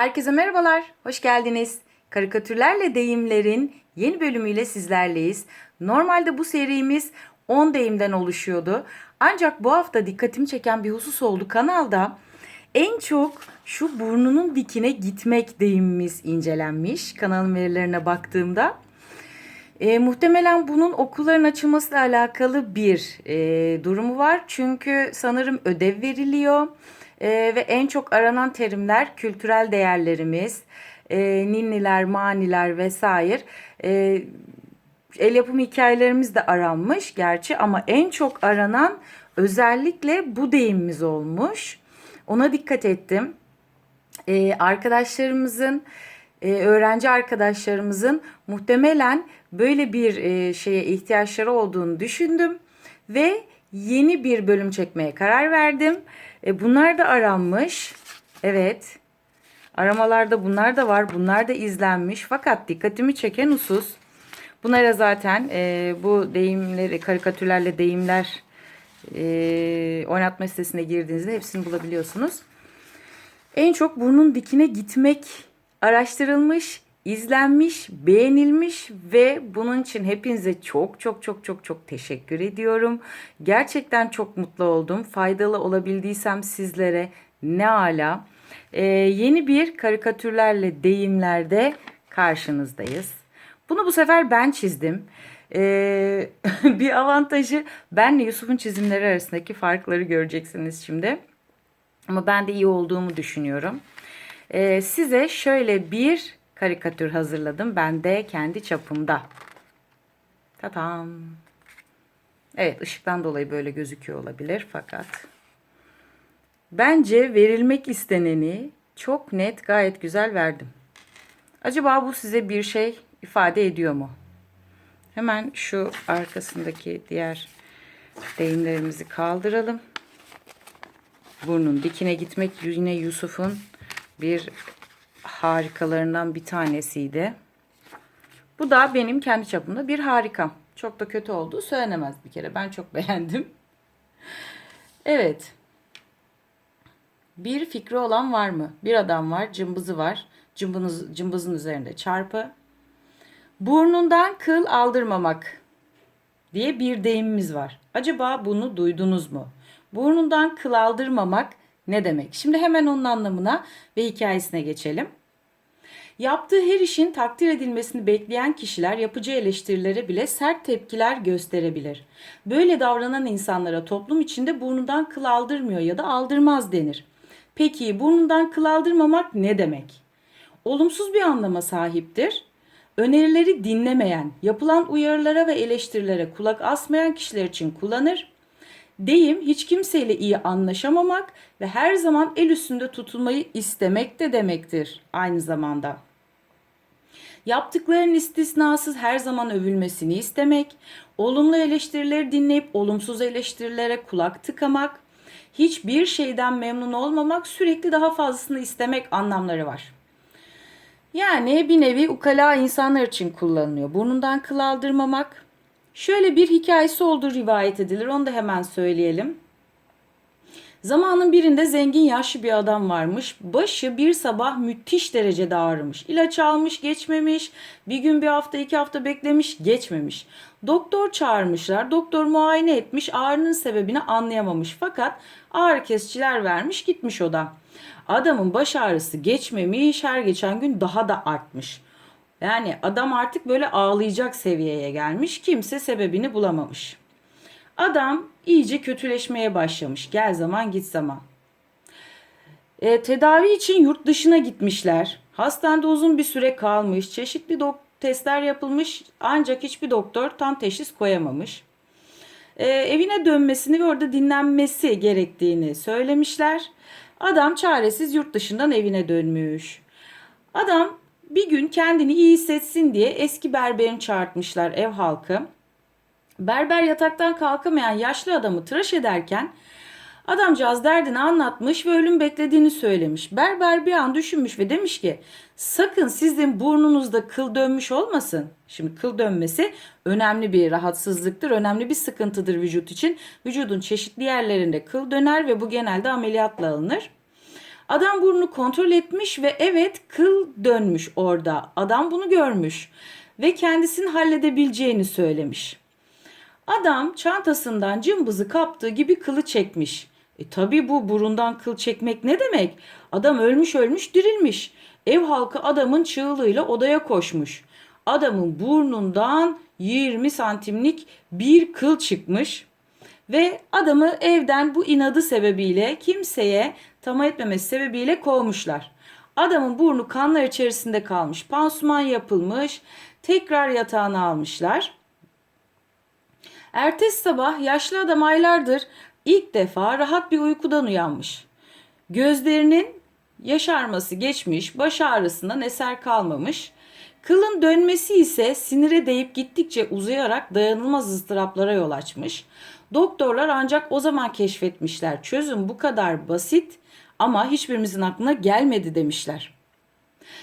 Herkese merhabalar, hoş geldiniz. Karikatürlerle deyimlerin yeni bölümüyle sizlerleyiz. Normalde bu serimiz 10 deyimden oluşuyordu. Ancak bu hafta dikkatimi çeken bir husus oldu. Kanalda en çok şu burnunun dikine gitmek deyimimiz incelenmiş. Kanalın verilerine baktığımda. E, muhtemelen bunun okulların açılmasıyla alakalı bir e, durumu var. Çünkü sanırım ödev veriliyor. E, ve en çok aranan terimler kültürel değerlerimiz, e, ninniler, maniler vesaire. E, el yapımı hikayelerimiz de aranmış gerçi ama en çok aranan özellikle bu deyimimiz olmuş. Ona dikkat ettim. Ee, arkadaşlarımızın, e, öğrenci arkadaşlarımızın muhtemelen böyle bir e, şeye ihtiyaçları olduğunu düşündüm ve yeni bir bölüm çekmeye karar verdim. E, bunlar da aranmış. Evet. Aramalarda bunlar da var. Bunlar da izlenmiş. Fakat dikkatimi çeken husus bunlara zaten e, bu deyimleri karikatürlerle deyimler e, oynatma sitesine girdiğinizde hepsini bulabiliyorsunuz. En çok burnun dikine gitmek araştırılmış, izlenmiş, beğenilmiş ve bunun için hepinize çok çok çok çok çok teşekkür ediyorum. Gerçekten çok mutlu oldum. Faydalı olabildiysem sizlere ne ala. Ee, yeni bir karikatürlerle deyimlerde karşınızdayız. Bunu bu sefer ben çizdim. Ee, bir avantajı benle Yusuf'un çizimleri arasındaki farkları göreceksiniz şimdi. Ama ben de iyi olduğumu düşünüyorum. Ee, size şöyle bir karikatür hazırladım. Ben de kendi çapımda. Tatam. Evet ışıktan dolayı böyle gözüküyor olabilir fakat. Bence verilmek isteneni çok net gayet güzel verdim. Acaba bu size bir şey ifade ediyor mu? Hemen şu arkasındaki diğer deyimlerimizi kaldıralım. Burnun dikine gitmek yine Yusuf'un bir harikalarından bir tanesiydi. Bu da benim kendi çapımda bir harikam. Çok da kötü olduğu söylenemez bir kere. Ben çok beğendim. Evet. Bir fikri olan var mı? Bir adam var, cımbızı var. Cımbınız, cımbızın üzerinde çarpı. Burnundan kıl aldırmamak diye bir deyimimiz var. Acaba bunu duydunuz mu? Burnundan kıl aldırmamak ne demek? Şimdi hemen onun anlamına ve hikayesine geçelim. Yaptığı her işin takdir edilmesini bekleyen kişiler yapıcı eleştirilere bile sert tepkiler gösterebilir. Böyle davranan insanlara toplum içinde burnundan kıl aldırmıyor ya da aldırmaz denir. Peki burnundan kıl aldırmamak ne demek? Olumsuz bir anlama sahiptir. Önerileri dinlemeyen, yapılan uyarılara ve eleştirilere kulak asmayan kişiler için kullanır. Deyim hiç kimseyle iyi anlaşamamak ve her zaman el üstünde tutulmayı istemek de demektir aynı zamanda. Yaptıklarının istisnasız her zaman övülmesini istemek, olumlu eleştirileri dinleyip olumsuz eleştirilere kulak tıkamak, hiçbir şeyden memnun olmamak, sürekli daha fazlasını istemek anlamları var. Yani bir nevi ukala insanlar için kullanılıyor. Burnundan kıl aldırmamak. Şöyle bir hikayesi olduğu rivayet edilir. Onu da hemen söyleyelim. Zamanın birinde zengin yaşlı bir adam varmış. Başı bir sabah müthiş derecede ağrımış. İlaç almış geçmemiş. Bir gün bir hafta iki hafta beklemiş geçmemiş. Doktor çağırmışlar. Doktor muayene etmiş. Ağrının sebebini anlayamamış. Fakat ağrı kesiciler vermiş gitmiş o da. Adamın baş ağrısı geçmemiş. Her geçen gün daha da artmış. Yani adam artık böyle ağlayacak seviyeye gelmiş. Kimse sebebini bulamamış. Adam iyice kötüleşmeye başlamış. Gel zaman git zaman. E, tedavi için yurt dışına gitmişler. Hastanede uzun bir süre kalmış. Çeşitli testler yapılmış ancak hiçbir doktor tam teşhis koyamamış. E, evine dönmesini ve orada dinlenmesi gerektiğini söylemişler. Adam çaresiz yurt dışından evine dönmüş. Adam bir gün kendini iyi hissetsin diye eski berberini çağırtmışlar ev halkı. Berber yataktan kalkamayan yaşlı adamı tıraş ederken adamcağız derdini anlatmış ve ölüm beklediğini söylemiş. Berber bir an düşünmüş ve demiş ki sakın sizin burnunuzda kıl dönmüş olmasın. Şimdi kıl dönmesi önemli bir rahatsızlıktır, önemli bir sıkıntıdır vücut için. Vücudun çeşitli yerlerinde kıl döner ve bu genelde ameliyatla alınır. Adam burnunu kontrol etmiş ve evet kıl dönmüş orada. Adam bunu görmüş ve kendisini halledebileceğini söylemiş. Adam çantasından cımbızı kaptığı gibi kılı çekmiş. E tabi bu burundan kıl çekmek ne demek? Adam ölmüş ölmüş dirilmiş. Ev halkı adamın çığlığıyla odaya koşmuş. Adamın burnundan 20 santimlik bir kıl çıkmış. Ve adamı evden bu inadı sebebiyle kimseye tamah etmemesi sebebiyle kovmuşlar. Adamın burnu kanlar içerisinde kalmış. Pansuman yapılmış. Tekrar yatağına almışlar. Ertesi sabah yaşlı adam aylardır ilk defa rahat bir uykudan uyanmış. Gözlerinin yaşarması geçmiş, baş ağrısından eser kalmamış. Kılın dönmesi ise sinire değip gittikçe uzayarak dayanılmaz ızdıraplara yol açmış. Doktorlar ancak o zaman keşfetmişler. Çözüm bu kadar basit ama hiçbirimizin aklına gelmedi demişler.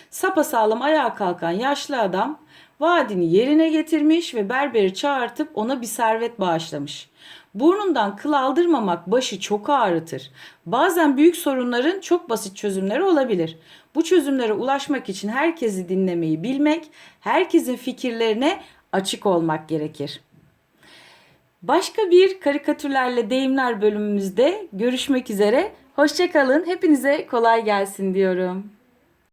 Sapasağlam ayağa kalkan yaşlı adam vaadini yerine getirmiş ve berberi çağırtıp ona bir servet bağışlamış. Burnundan kıl aldırmamak başı çok ağrıtır. Bazen büyük sorunların çok basit çözümleri olabilir. Bu çözümlere ulaşmak için herkesi dinlemeyi bilmek, herkesin fikirlerine açık olmak gerekir. Başka bir karikatürlerle deyimler bölümümüzde görüşmek üzere. Hoşçakalın. Hepinize kolay gelsin diyorum.